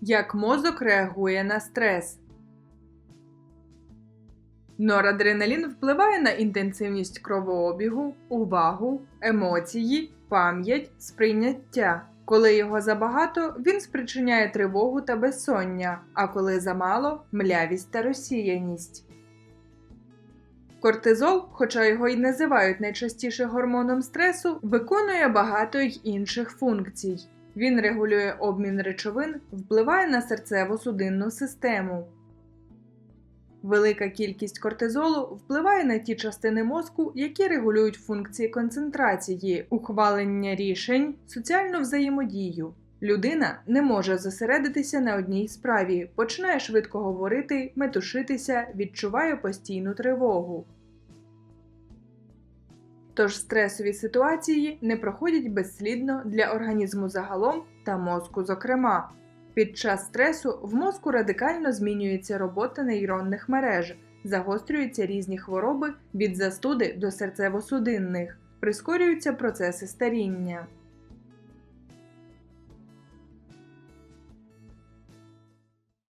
Як мозок реагує на стрес. Норадреналін впливає на інтенсивність кровообігу, увагу, емоції, пам'ять, сприйняття. Коли його забагато, він спричиняє тривогу та безсоння, а коли замало млявість та розсіяність. Кортизол, хоча його й називають найчастіше гормоном стресу, виконує багато й інших функцій. Він регулює обмін речовин, впливає на серцево-судинну систему. Велика кількість кортизолу впливає на ті частини мозку, які регулюють функції концентрації, ухвалення рішень, соціальну взаємодію. Людина не може зосередитися на одній справі, починає швидко говорити, метушитися, відчуває постійну тривогу. Тож стресові ситуації не проходять безслідно для організму загалом та мозку зокрема. Під час стресу в мозку радикально змінюється робота нейронних мереж, загострюються різні хвороби від застуди до серцево-судинних, прискорюються процеси старіння.